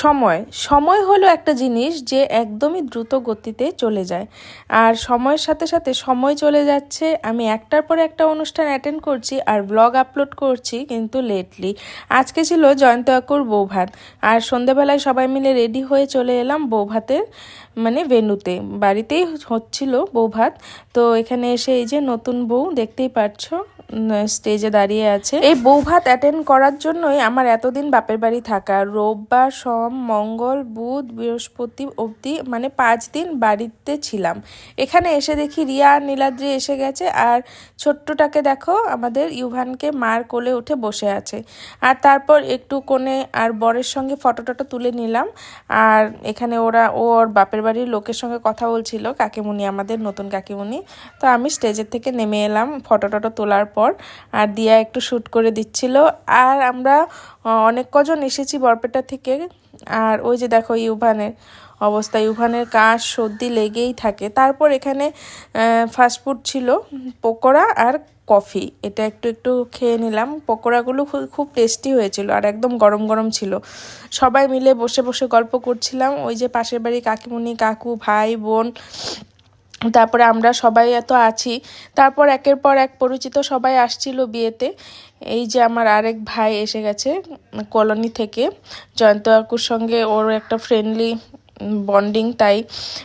সময়। সময় হলো একটা জিনিস যে একদমই দ্রুত গতিতে চলে যায়। আর সময়ের সাথে সাথে সময় চলে যাচ্ছে। আমি একটার পর একটা অনুষ্ঠান অ্যাটেন্ড করছি আর ব্লগ আপলোড করছি কিন্তু লেটলি আজকে ছিল জয়ন্ত আকুর বৌভাত। আর সন্ধেবেলায় সবাই মিলে রেডি হয়ে চলে এলাম বৌভাতের মানে ভেনুতে বাড়িতেই হচ্ছিল বৌভাত। তো এখানে এসে এই যে নতুন বউ, দেখতেই পাচ্ছ স্টেজে দাঁড়িয়ে আছে। এই বৌভাত অ্যাটেন্ড করার জন্যই আমার এতদিন বাপের বাড়ি থাকা। রোববার, সোম, মঙ্গল, বুধ, বৃহস্পতি অবধি মানে পাঁচ দিন বাড়িতে ছিলাম। এখানে এসে দেখি রিয়া আর নীলাদ্রি এসে গেছে আর ছোট্টটাকে দেখো, আমাদের ইউভানকে মার কোলে উঠে বসে আছে। আর তারপর একটু কোণে আর বরের সঙ্গে ফটো টটো তুলে নিলাম। আর এখানে ওরা ওর বাপের বাড়ির লোকের সঙ্গে কথা বলছিল, কাকিমুনি আমাদের নতুন কাকিমুনি। তো আমি স্টেজের থেকে নেমে এলাম ফটো টটো তোলার পর। আর দিয়া একটু শ্যুট করে দিচ্ছিল। আর আমরা অনেক কজন এসেছি বরপেটা থেকে। আর ওই যে দেখো ইউভানের অবস্থা, ইউভানের কাশ সর্দি লেগেই থাকে। তারপর এখানে ফাস্টফুড ছিল, পকোড়া আর কফি। এটা একটু একটু খেয়ে নিলাম। পকোড়াগুলো খুব টেস্টি হয়েছিল আর একদম গরম গরম ছিল। সবাই মিলে বসে বসে গল্প করছিলাম। ওই যে পাশের বাড়ি কাকিমুনি কাকু, ভাই, বোন তারপরে আমরা সবাই এত আছি। তারপর একের পর এক পরিচিত সবাই আসছিল বিয়েতে। এই যে আমার আরেক ভাই এসে গেছে কলোনি থেকে। জয়ন্ত কাকুর সঙ্গে ওর একটা ফ্রেন্ডলি বন্ডিং তাই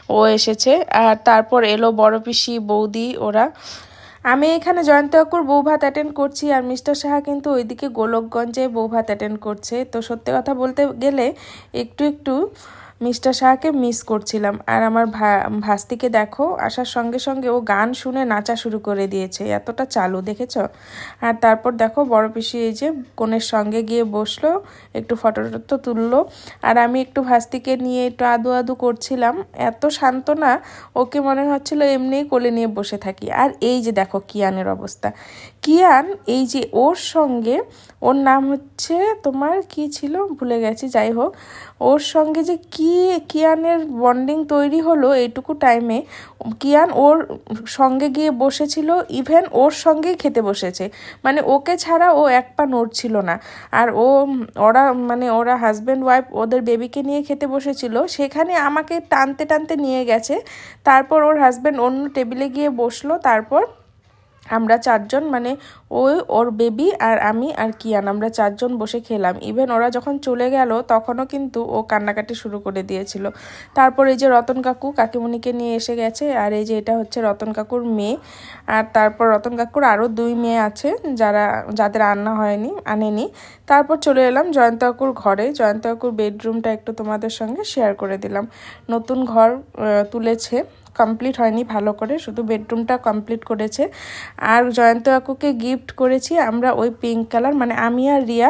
ও এসেছে। আর তারপর এলো বড় পিসি, বৌদি, ওরা। আমি এখানে জয়ন্ত কাকুর বউ ভাত অ্যাটেন্ড করছি আর মিস্টার সাহা কিন্তু ওইদিকে গোলকগঞ্জে বউ ভাত অ্যাটেন্ড করছে। তো সত্যি কথা বলতে গেলে একটু একটু মিস্টার শাহকে মিস করছিলাম। আর আমার ভা, ভাস্তিকে দেখো, আসার সঙ্গে সঙ্গে ও গান শুনে নাচা শুরু করে দিয়েছে। এতটা চালু, দেখেছ? আর তারপর দেখো, বড় পিসি এই যে কোনের সঙ্গে গিয়ে বসল, একটু ফটো টটো তুললো। আর আমি একটু ভাস্তিকে নিয়ে একটু আদু আদু করছিলাম। এত শান্ত না ওকে মনে হচ্ছিল এমনিই কোলে নিয়ে বসে থাকি। আর এই যে দেখো কিয়ানের অবস্থা। কিয়ান, এই যে ওর সঙ্গে, ওর নাম হচ্ছে, তোমার কি ছিল? ভুলে গেছি, যাই হোক। ওর সঙ্গে যে কি কিয়ানের বন্ডিং তৈরি হলো এইটুকু টাইমে কিয়ান ওর সঙ্গে গিয়ে বসেছিল ইভেন ওর সঙ্গেই খেতে বসেছে। মানে ওকে ছাড়া ও এক পা নড়ছিল না। আর ও, ওরা মানে ওরা হাজব্যান্ড ওয়াইফ ওদের বেবিকে নিয়ে খেতে বসেছিল। সেখানে আমাকে টানতে টানতে নিয়ে গেছে। তারপর ওর হাজব্যান্ড অন্য টেবিলে গিয়ে বসল। তারপর আমরা চারজন মানে ওই ওর বেবি আর আমি আর কিয়ান, আমরা চারজন বসে খেলাম। ইভেন ওরা যখন চলে গেল, তখনও কিন্তু ও কান্নাকাটি শুরু করে দিয়েছিল। তারপর এই যে রতন কাকু কাকিমণিকে নিয়ে এসে গেছে, আর এই যে এটা হচ্ছে রতন কাকুর মেয়ে। আর তারপর রতন কাকুর আরও দুই মেয়ে আছে, যারা, যাদের আন্না হয়নি, আনেনি। তারপর চলে এলাম জয়ন্ত কাকুর ঘরে। জয়ন্ত কাকুর বেডরুমটা একটু তোমাদের সঙ্গে শেয়ার করে দিলাম। নতুন ঘর তুলেছে। কমপ্লিট হয়নি ভালো করে, শুধু বেডরুমটা কমপ্লিট করেছে। আর জয়ন্ত কাকুকে গিফট করেছি আমরা ওই পিঙ্ক কালার মানে আমি আর রিয়া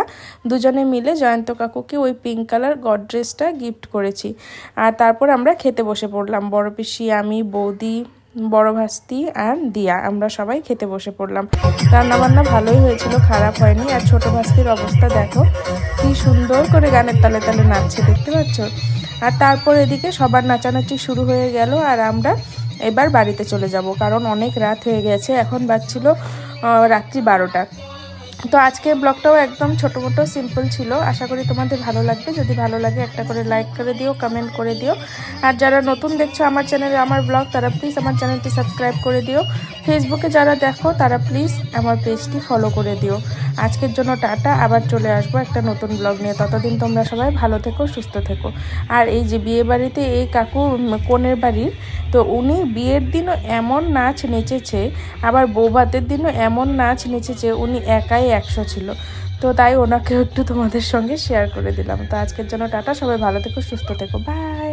দুজনে মিলে জয়ন্ত কাকুকে ওই পিঙ্ক কালার গডরেসটা গিফট করেছি। আর তারপর আমরা খেতে বসে পড়লাম, বড় পিসি, আমি, বৌদি, বড় ভাস্তি আর দিয়া, আমরা সবাই খেতে বসে পড়লাম। রান্নাবান্না ভালোই হয়েছিল, খারাপ হয়নি। আর ছোট ভাস্তির অবস্থা দেখো, কি সুন্দর করে গানের তালে তালে নাচছে, দেখতে পাচ্ছ? আর তারপর এদিকে সবার নাচানাচি শুরু হয়ে গেল আর আমরা এবার বাড়িতে চলে যাব, কারণ অনেক রাত হয়ে গেছে, এখন বাজছিল রাত্রি বারোটা। তো আজকের ব্লগটাও একদম ছোটো মোটো সিম্পল ছিল। আশা করি তোমাদের ভালো লাগবে। যদি ভালো লাগে একটা করে লাইক করে দিও কমেন্ট করে দিও। আর যারা নতুন দেখছ আমার চ্যানেলে আমার ব্লগ, তারা প্লিজ আমার চ্যানেলটি সাবস্ক্রাইব করে দিও। ফেসবুকে যারা দেখো, তারা প্লিজ আমার পেজটি ফলো করে দিও। আজকের জন্য টাটা, আবার চলে আসব একটা নতুন ব্লগ নিয়ে। ততদিন তোমরা সবাই ভালো থেকো, সুস্থ থেকো। আর এই যে বিয়ে বাড়িতে এই কাকু কোনের বাড়ির, তো উনি বিয়ের দিনও এমন নাচ নেচেছে, আবার বৌভাতের দিনও এমন নাচ নেচেছে, উনি একাই একশো ছিল। তো তাই ওনাকেও একটু তোমাদের সঙ্গে শেয়ার করে দিলাম। তো আজকের জন্য টাটা, সবাই ভালো থেকো, সুস্থ থেকো। বাই